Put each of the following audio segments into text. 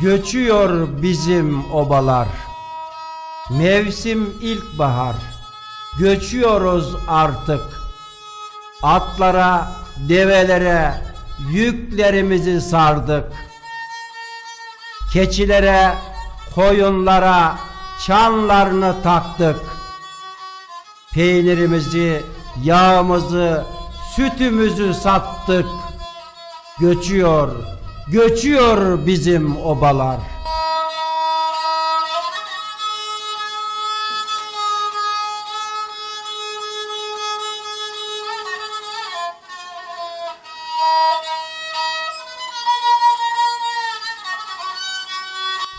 Göçüyor bizim obalar. Mevsim ilkbahar. Göçüyoruz artık. Atlara, develere yüklerimizi sardık. Keçilere, koyunlara çanlarını taktık. Peynirimizi, yağımızı, sütümüzü sattık. Göçüyor, göçüyor bizim obalar.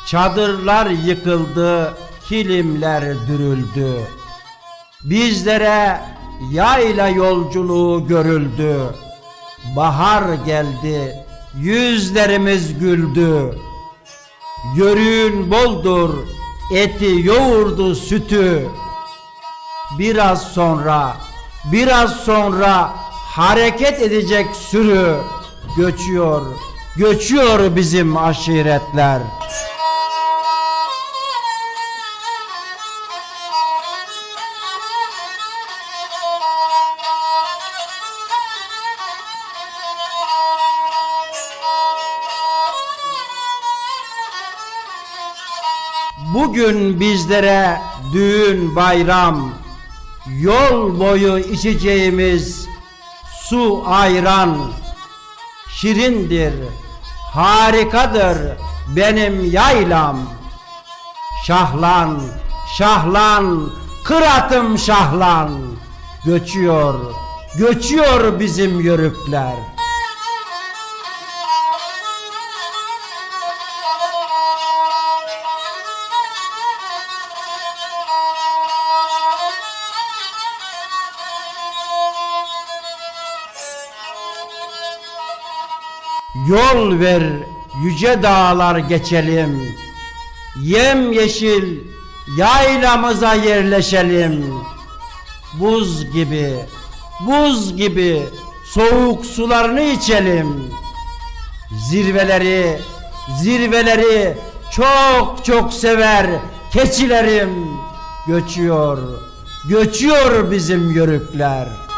Çadırlar yıkıldı, kilimler dürüldü. Bizlere yayla yolculuğu görüldü. Bahar geldi, yüzlerimiz güldü. Yörüğün boldur, eti yoğurdu sütü. Biraz sonra, biraz sonra hareket edecek sürü göçüyor, göçüyor bizim aşiretler. Bugün bizlere düğün bayram, yol boyu içeceğimiz su ayran, şirindir, harikadır benim yaylam. Şahlan, şahlan, kıratım şahlan, göçüyor, göçüyor bizim yörükler. Yol ver yüce dağlar geçelim. Yem yeşil yaylamıza yerleşelim. Buz gibi, buz gibi soğuk sularını içelim. Zirveleri, zirveleri çok çok sever keçilerim. Göçüyor, göçüyor bizim yörükler.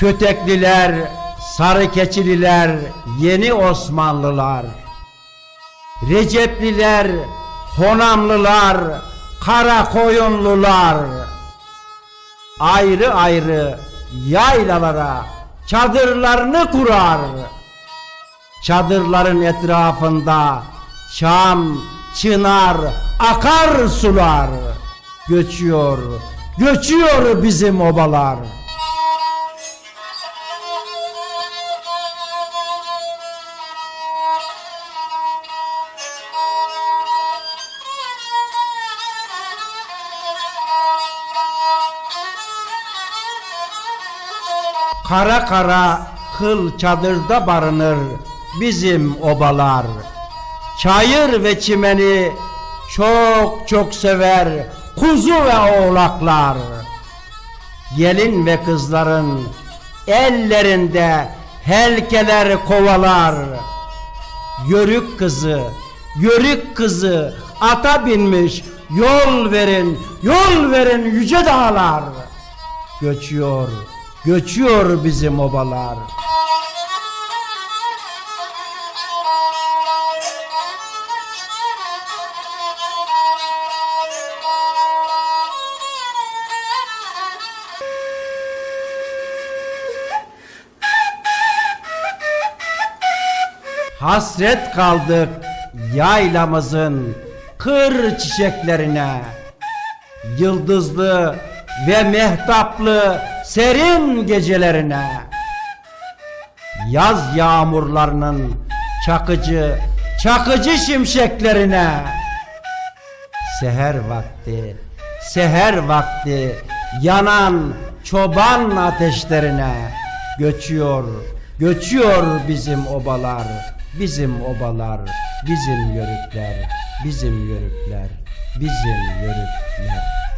Kötekliler, sarı keçililer, yeni Osmanlılar. Recepliler, Honamlılar, kara koyunlular. Ayrı ayrı yaylalara çadırlarını kurar. Çadırların etrafında çam, çınar, akar sular. Göçüyor, göçüyor bizim obalar. Kara kara kıl çadırda barınır bizim obalar. Çayır ve çimeni çok çok sever kuzu ve oğlaklar. Gelin ve kızların ellerinde helkeler kovalar. Yörük kızı, yörük kızı ata binmiş yol verin, yol verin yüce dağlar. Göçüyor, göçüyor bizim obalar. Hasret kaldık yaylamızın kır çiçeklerine. Yıldızlı ve mehtaplı serin gecelerine. Yaz yağmurlarının çakıcı, çakıcı şimşeklerine. Seher vakti, seher vakti yanan çoban ateşlerine göçüyor, göçüyor bizim obalar. bizim obalar, bizim yörükler, bizim yörükler, bizim yörükler.